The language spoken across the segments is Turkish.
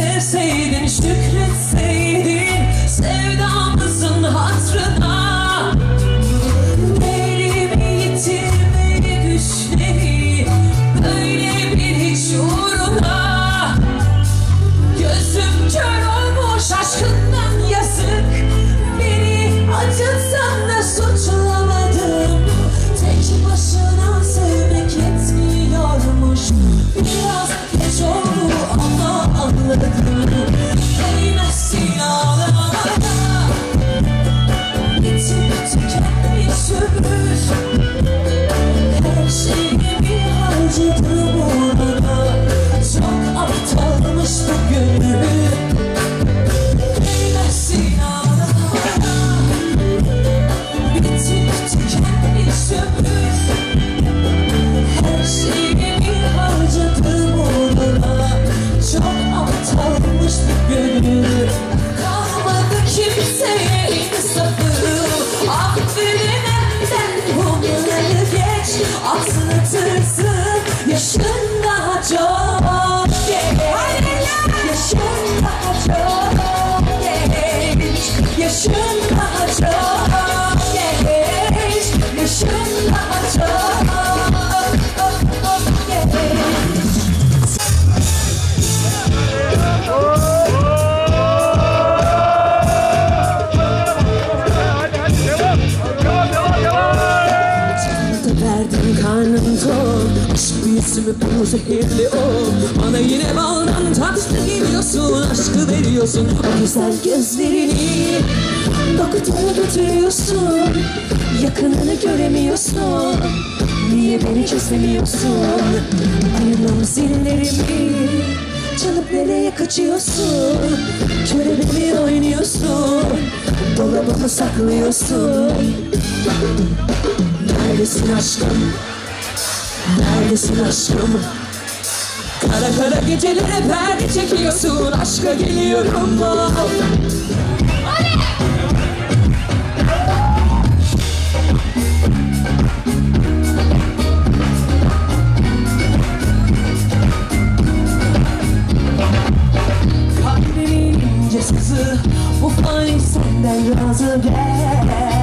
sevseydin şükretseydin you do? Büyüsü mü bu zehirli o. Bana yine baldan tatlı geliyorsun Aşkı veriyorsun. O güzel gözlerini Doktora götürüyorsun Yakınını göremiyorsun. Niye beni çözemiyorsun? Ayırmam zillerimi Çalıp nereye kaçıyorsun? Körebe oynuyorsun? Dolabımı saklıyorsun? Neredesin aşkım? Neredesin aşkım? Kara kara gecelere perde çekiyorsun Aşka geliyorum mu? Kalbimin ince sızı Bu fani senden razı Gel,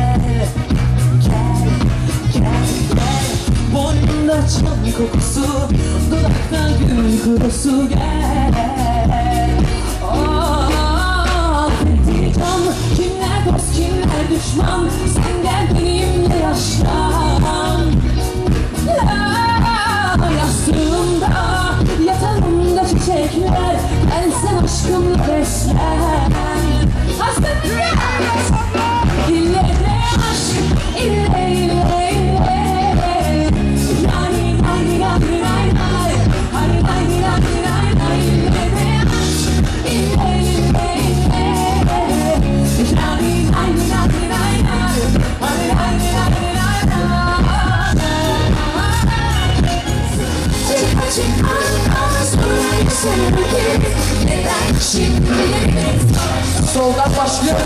Boynumda çam kokusu Dudakta gül kurusu gel. Ah, Diyeceğim kimler dost kimler düşman? Sen gel benimle yaşlan. Yastığımda yatağımda çiçekler. Ben sen aşkımla beslen. Aslında İlle de aşk ille Soldan başlıyor.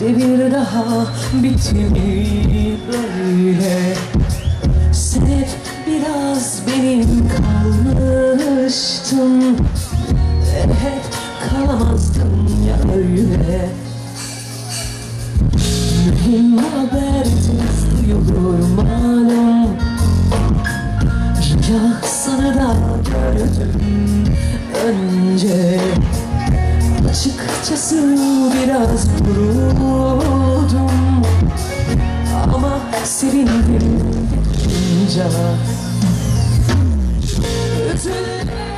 Bir de bir daha bitimi böyle Sen biraz benim kalmıştın önce. Açıkçası biraz vurudum Ama sevindim. Yapınca Bütün